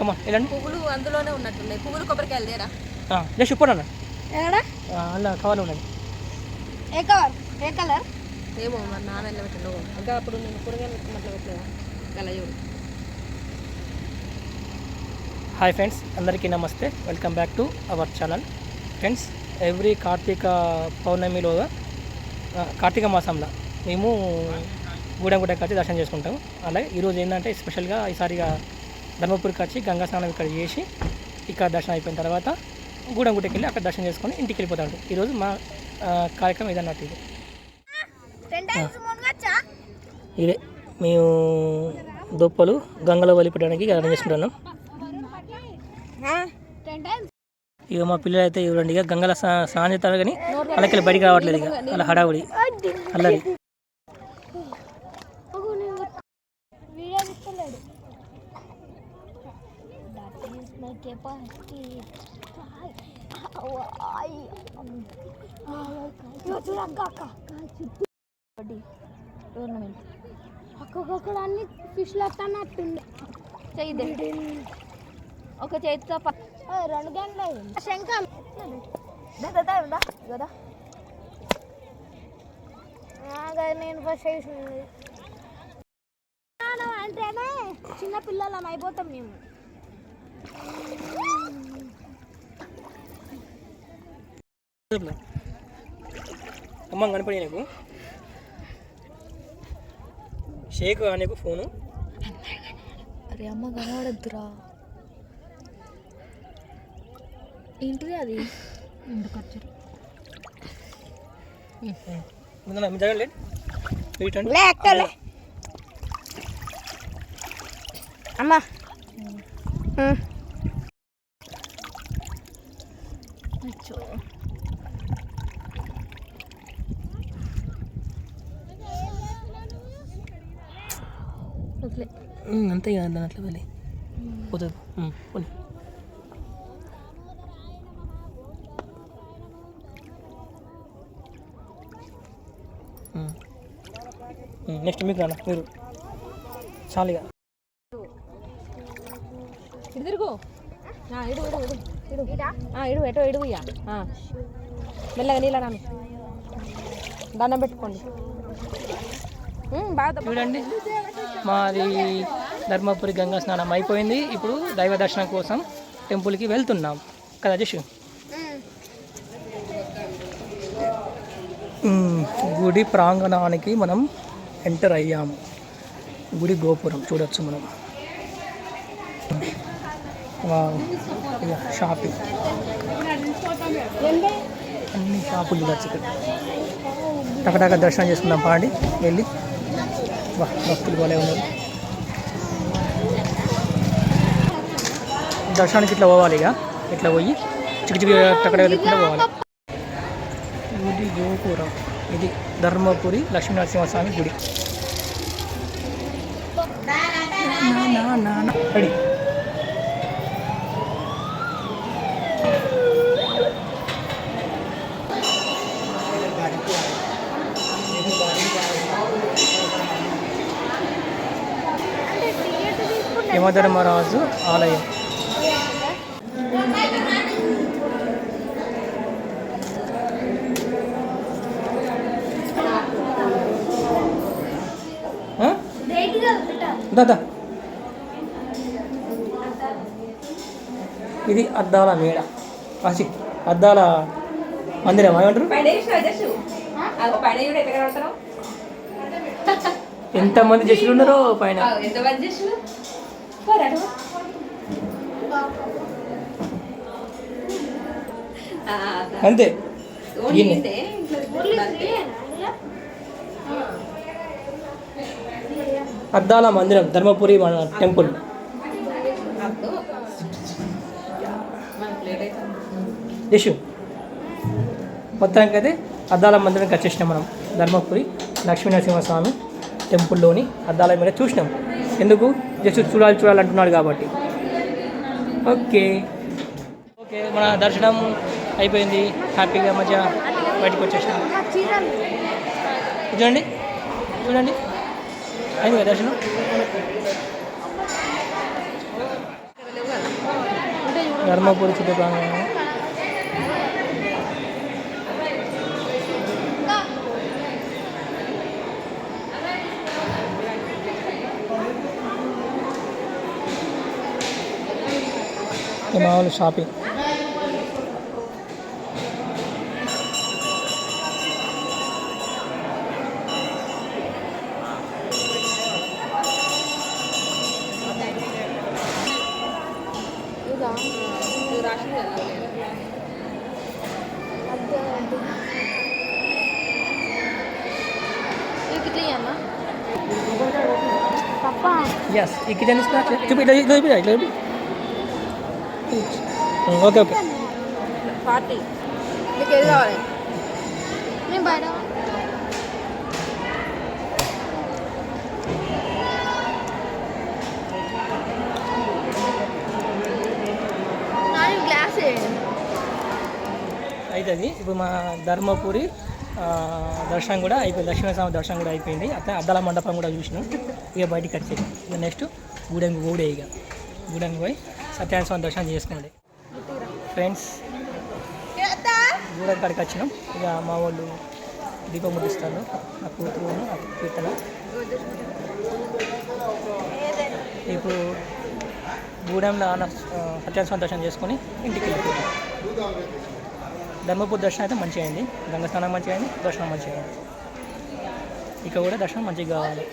కమా వెళ్ళండి. పువ్వులు అందులోనే ఉన్నట్టున్నాయి పువ్వులు కొబ్బరికాయలు లేరా? జస్ట్ ఇప్పుడు అన్న ఎక్కడ? అలా కవర్లో ఉన్నది. ఏ కలర్ ఏ కలర్? ఏమో మరి నాన్న ఎట్లా పెట్టిండో ఇంకా అప్పుడు నేను కూరగాయలు పెట్టుకున్నట్లు పెట్టలేదా చూడు హాయ్ ఫ్రెండ్స్ అందరికీ నమస్తే. Welcome back to our channel friends every Kartika పౌర్ణమిలో Karthika మాసంలో మేము గూడెంగుట్టకి వచ్చి దర్శనం చేసుకుంటాం. అలాగే ఈరోజు ఏంటంటే స్పెషల్గా ఈసారిగా ధర్మపురికి వచ్చి గంగా స్నానం ఇక్కడ చేసి ఇక్కడ దర్శనం అయిపోయిన తర్వాత గూడెంగుట్టకి వెళ్ళి అక్కడ దర్శనం చేసుకొని ఇంటికి వెళ్ళిపోతాం ఈరోజు మా కార్యక్రమం ఇదన్నట్టు ఇది? ఇదే మేము దుప్పలు గంగలో వలిపెట్టడానికి రెడీ చేసుకుంటున్నాం. ఇక మా పిల్లలు అయితే ఇవ్వండి ఇక గంగల స్నా- స్నానం చేస్తారు కానీ వాళ్ళకి బయటికి రావట్లేదు ఇక. అలా హడావుడి. అల్లరి. ఈస్ మై కెపాసిటీ చూడక్క టోర్నమెంట్ అక్కడక్కడ అన్ని ఫిష్లు వస్తున్నట్టుంది చెయ్యి ఒక చేతితో రెండు గంటలు అయింది శంఖం కదా నేను ఫస్ట్ చేసింది అంటేనే చిన్న పిల్లలం అయిపోతాం మేము. అమ్మ కనపడి నీకు? షేక్ నీకు ఫోను? అరే అమ్మ కనబడద్దురా. ఏంటిది అది? ముందు మీ అంతే కదా దాని అట్లా వెళ్ళి పోతుంది ఉమ్, పోనీ. నెక్స్ట్ మీకు రానా? మీరు. చాలుగా ఇటు తిరుగు. ఇడు ఇడు ఇడు ఇడు. ఆ, ఇడు ఎటో ఇడు ఇయ్య ఆ. మెల్లగా నీళ్ళ నాన్న దండం పెట్టుకోండి. చూడండి. మాది ధర్మపురి గంగా స్నానం అయిపోయింది. ఇప్పుడు దైవ దర్శనం కోసం టెంపుల్కి వెళ్తున్నాం. కదా జషు? గుడి ప్రాంగణానికి మనం ఎంటర్ అయ్యాము గుడి గోపురం చూడొచ్చు మనం. వావ్. షాపింగ్. అన్ని షాపులు చూడొచ్చు ఇక్కడ. టకటక దర్శనం చేసుకుందాం. పాండి వెళ్ళి. భక్తులు బాగా ఉన్నారు దర్శనానికి ఇట్లా పోవాలి ఇక. ఇట్లా పోయి చిక్కు టక్కడ వెళ్ళకుండా పోవాలి. గుడి గోపురం. ఇది ధర్మపురి లక్ష్మీనరసింహస్వామి గుడి. నా, నా, నా, నా. రెడీ. యమధర్మరాజు ఆలయం? దాదా ఇది అద్దాల మేడ. కాసి అద్దాల మందిరం. ఏమంటారు? ఎంతమంది జస్సులు ఉన్నారో పైన? అంతే. అద్దాల మందిరం ధర్మపురి మన టెంపుల్. యశు మొత్తానికి అయితే. అద్దాల మందిరానికి వచ్చేసినాం మనం. ధర్మపురి లక్ష్మీనరసింహస్వామి టెంపుల్లోని అద్దాల మీద చూసినాం. ఎందుకు? జస్ట్ చూడాలి చూడాలి అంటున్నాడు కాబట్టి. ఓకే. ఓకే మన దర్శనం అయిపోయింది. హ్యాపీగా మధ్య బయటకు వచ్చేసాం చూడండి చూడండి. అయింది కదా దర్శనం? ధర్మపురి చుట్టూ ప్రాంగణం ఇది మామూలు షాపింగ్ ఇదా అదే అదే నీకు ఇట్లా ఇయ్యన్నా తప్ప ఎస్ ఈ కిచెన్ తీసుకున్నా చూపి ఇట్లా ఇట్లా చూపి ఇట్లా చూపి ఓకే ఓకే పార్టీ నీకు ఏది కావాలి నేను బయట అవుతుంది ఇప్పుడు మా ధర్మపురి దర్శనం కూడా అయిపోయింది. లక్ష్మీస్వామి దర్శనం కూడా అయిపోయింది. అట్లా అద్దాల మండపం కూడా చూసినాం. ఇక బయటికి వచ్చేది. ఇక నెక్స్ట్ గూడెంగు గూడే ఇక. గూడెంగు పోయి సత్యాన్ని స్వామి దర్శనం చేసుకోండి ఫ్రెండ్స్ గూడెం కాడికి వచ్చినాం. ఇక మా వాళ్ళు దీపం ముట్టిస్తారు. నా కూతురు నా కీర్తన. ఇప్పుడు గూడెంలో అన్న సత్యనారాయణ స్వామి దర్శనం చేసుకొని ఇంటికి వెళ్ళిపోతాం. ధర్మపూర్ దర్శనం అయితే మంచిగా అయింది. గంగ స్నానం మంచిగా అయింది. దర్శనం మంచిగా అయింది. ఇక కూడా దర్శనం మంచిగా కావాలి.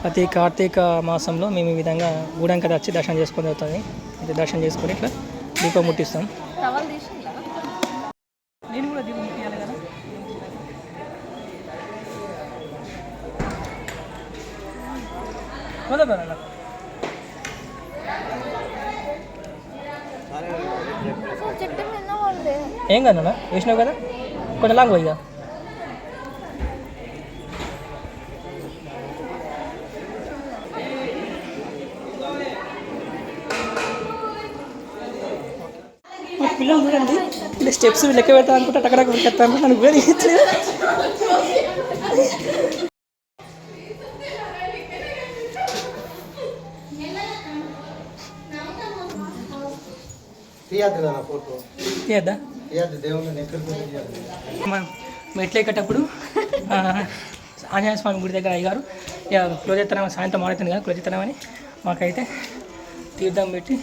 ప్రతి కార్తీక మాసంలో మేము ఈ విధంగా గూడెం కదా వచ్చి దర్శనం చేసుకొని అవుతుంది అయితే దర్శనం చేసుకొని ఇట్లా దీపం ముట్టిస్తాం. ఏం కాదు వేసినావు కదా? కొంచెం లాంగ్ పోయిగా స్టెప్స్ లెక్క పెడతా అనుకుంటా టక్కడక్క పెడతా అనుకుంటా నన్ను వేరే మనం మెట్లు ఎక్కేటప్పుడు ఆంజనేయ స్వామి గుడి దగ్గర అయ్యారు ఇక క్లోజ్ చేస్తారని సాయంత్రం మాడుతుంది కదా క్లోజ్ చేస్తారని మాకైతే తీర్థం పెట్టి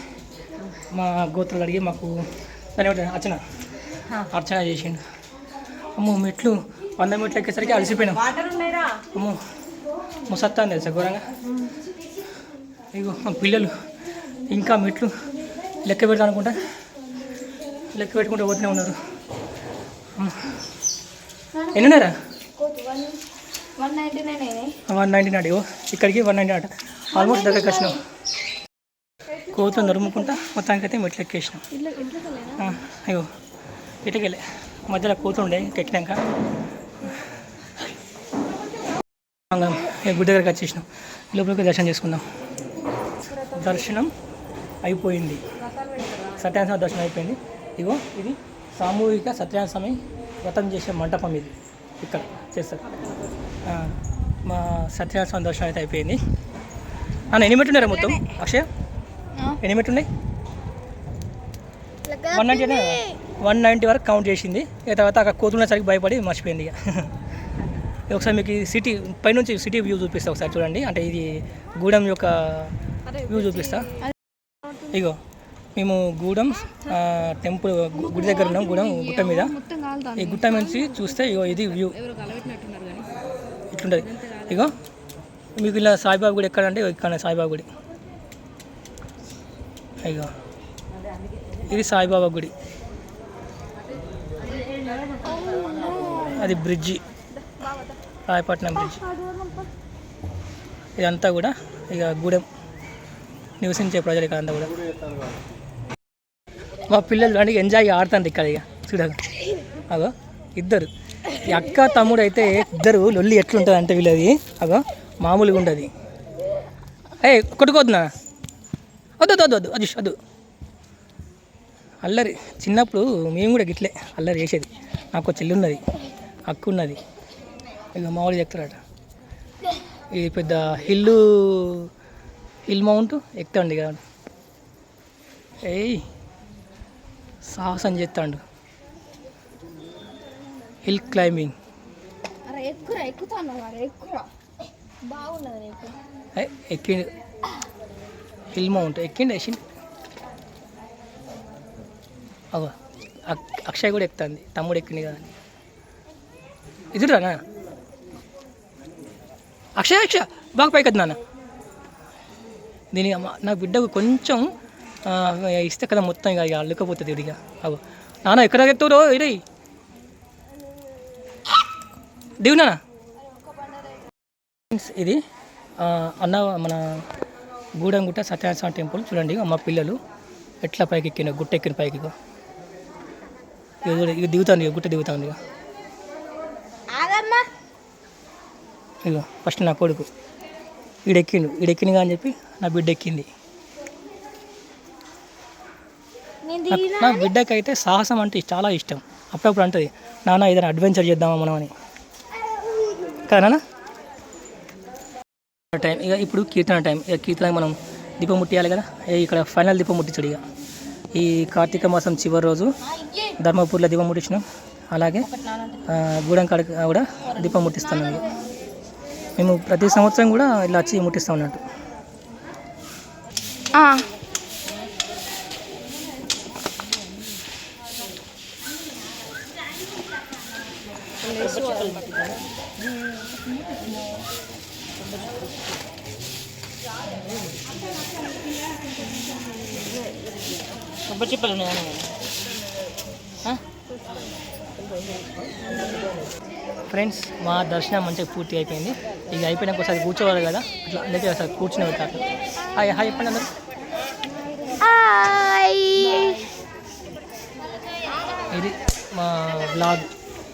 మా గోత్రులు అడిగి మాకు దాని ఏమంటారు అర్చన. అర్చన చేసిండు. అమ్మో మెట్లు వంద మెట్లు ఎక్కేసరికి అలసిపోయినాం. అమ్మో ముసత్తా అని తెలుసా ఘోరంగా? ఇగో మా పిల్లలు ఇంకా మెట్లు లెక్క పెడతా అనుకుంటా. లెక్క పెట్టుకుంటూ పోతూనే ఉన్నారు. ఎన్ని ఉన్నారా వన్ నైంటీ నైన్ ఓ ఇక్కడికి వన్ నైంటీ నాట ఆల్మోస్ట్ దగ్గరికి వచ్చినాం. కోతులు నరుముకుంటా మొత్తానికి అయితే మెట్లు ఎక్కేసినాం. అయ్యో ఇటుకెళ్ళే మధ్యలో కోతులు ఉండే ఎక్కినాక గుడి దగ్గరికి వచ్చేసినాం. లోపలికి దర్శనం చేసుకుందాం. దర్శనం అయిపోయింది. సత్యనారాయణ స్వామి దర్శనం అయిపోయింది. ఇగో ఇది సామూహిక సత్యనారాయణ స్వామి వ్రతం చేసే మంటపం ఇది. ఇక్కడ చేస్తారు. మా సత్యనారాయణ స్వామి దర్శనం అయితే అయిపోయింది. అన్న ఎన్ని మెట్లు ఉన్నారా మొత్తం? అక్షయ? ఎన్ని ఉన్నాయి? వన్ నైంటీ వన్ నైంటీ వరకు కౌంట్ చేసింది. ఇక తర్వాత అక్కడ కోతున్నసరికి భయపడి మర్చిపోయింది ఇక. ఇది ఒకసారి మీకు సిటీ పైనుంచి సిటీ వ్యూ చూపిస్తా ఒకసారి చూడండి. అంటే ఇది గూడెం యొక్క వ్యూ చూపిస్తా. ఇగో మేము గూడెం టెంపుల్ గుడి దగ్గర ఉన్నాం గూడెం గుట్ట మీద. ఈ గుట్ట నుంచి చూస్తే ఇగో ఇది వ్యూ. ఇట్లుంటుంది. ఇగో మీకు ఇలా సాయిబాబా గుడి ఎక్కడ అంటే ఇక్కడ సాయిబాబా గుడి. ఇగో. ఇది సాయిబాబా గుడి. అది బ్రిడ్జి రాయపట్నం బ్రిడ్జి ఇదంతా కూడా ఇక గూడెం నివసించే ప్రజలు ఇక్కడ అంతా కూడా. మా పిల్లలు అంటే ఎంజాయ్ ఆడుతుంది ఇక్కడ ఇక. చూడగా అగో ఇద్దరు. అక్క తమ్ముడు అయితే ఇద్దరు లొల్లి ఎట్లుంటుంది అంటే వీళ్ళది. అగో మామూలుగా ఉండదు. ఏ కొట్టుకోవద్దునా? వద్దు వద్దు వద్దు అది వద్దు. అల్లరి. చిన్నప్పుడు మేము కూడా గిట్లే అల్లరి చేసేది. నాకు ఒక చెల్లి ఉన్నది ఇక మామూలు చెప్తారట ఇది పెద్ద హిల్లు హిల్ మౌంట్ ఎక్కుతాండి ఇక ఏయ్ సాహసం చేస్తాడు. Hill climbing. ఎక్కిండు. హిల్ మౌంట్ ఎక్కిండు వేసిండు అగో అక్షయ్ కూడా ఎక్కుతుంది. తమ్ముడు ఎక్కింది కదా ఇదిరా నాన్న. అక్షయ అక్షయ బాగా పైకి నాన్న. దీని అమ్మ నా బిడ్డకు కొంచెం ఇస్తే కదా మొత్తం ఇక ఇక అల్లుకపోతుంది ఇదిగా అవు నాన్న ఎక్కడ ఎత్తురో ఇది దిగు నాన్న. ఇది అన్న మన గూడెంగుట్ట సత్యనారాయణ టెంపుల్. చూడండి మా పిల్లలు ఎట్లా పైకి ఎక్కిన గుట్ట ఎక్కిన పైకి ఇక దిగుతాను ఇక గుట్ట దిగుతాను ఇక ఇగో ఫస్ట్ నా కొడుకు. ఈడెక్కిండు. ఈడెక్కింది అని చెప్పి నా బిడ్డ ఎక్కింది నా- నా బిడ్డకి అయితే సాహసం అంటే చాలా ఇష్టం. అప్పుడప్పుడు అంటుంది నాన్న ఏదైనా అడ్వెంచర్ చేద్దామా మనం అని. కదా టైం. ఇక ఇప్పుడు కీర్తన టైం. ఇక కీర్తన మనం దీపం ముట్టియాలి కదా? ఇక్కడ ఫైనల్ దీపం ముట్టించడు ఇక. ఈ కార్తీక మాసం చివరి రోజు ధర్మపూర్లో దీపం ముట్టించినాం. అలాగే గూడెం కాడ కూడా దీపం ముట్టిస్తున్నాం మేము ప్రతి సంవత్సరం కూడా ఇలా వచ్చి ముట్టిస్తాం అన్నట్టు. కొబ్బరి చిప్పలు ఉన్నాయా ఫ్రెండ్స్ మా దర్శనం మంచిగా పూర్తి అయిపోయింది. ఇక అయిపోయినాక ఒకసారి కూర్చోవాలి కదా అట్లా అందుకే ఒకసారి కూర్చుని పెట్టారు హాయ్ హాయ్ చెప్పండి అందరు. ఇది మా బ్లాగ్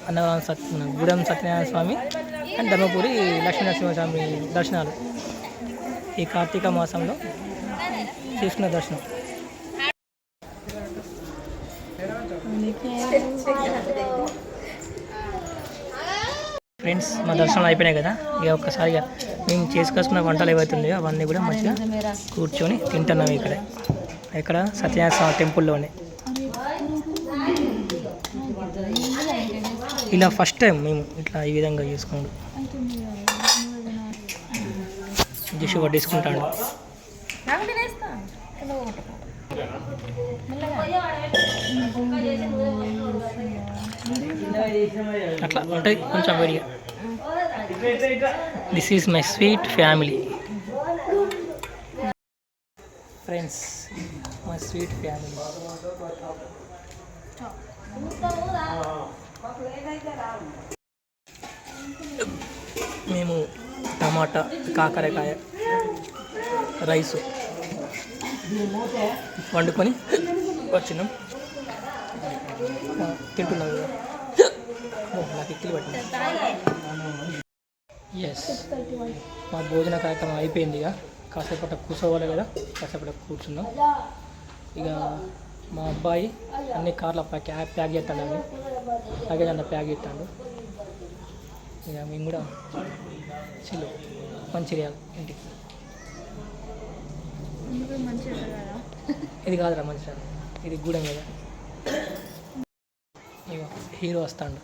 అన్నవరం సత్ మన గూడెం సత్యనారాయణ స్వామి అండ్ ధర్మపురి లక్ష్మీనరసింహ స్వామి దర్శనాలు. ఈ కార్తీక మాసంలో చేసుకున్న దర్శనం. ఫ్రెండ్స్ మా దర్శనం అయిపోయినాయి కదా. ఇక ఒక్కసారిగా మేము చేసుకొస్తున్న వంటలు ఏవైతున్నాయో అవన్నీ కూడా మంచిగా కూర్చొని తింటున్నాం ఇక్కడ. ఇక్కడ సత్యనారాయణ స్వామి టెంపుల్లోనే. ఇలా ఫస్ట్ టైం మేము ఇట్లా ఈ విధంగా చేసుకోండి డిష్ పట్టేసుకుంటాడు నాకు తినేస్తా నువ్వు కొట్టుకో. అట్లా ఉంటుంది కొంచెం వేడిగా this is my sweet family friends my sweet family మేము టమాటా కాకరకాయ రైసు వండుకొని వచ్చినాం. తింటున్నాం కదా. నాకు ఎక్కిలు పట్టింది ఎస్ మా భోజన కార్యక్రమం అయిపోయింది ఇక. కాసేపు కూర్చోవాలి కదా. కాసేపు కూర్చున్నాం. ఇక మా అబ్బాయి అన్ని కార్ల ప్యాక్ ప్యాక్ చేస్తాడు అండి ప్యాకేజ్ అంతా ప్యాక్ చేస్తాడు. ఇక మేము కూడా చిల్లు మంచిర్యాల ఇంటికి. ఇది కాదురా మంచి ఇది గూడెం కదా. హీరో వస్తాడు.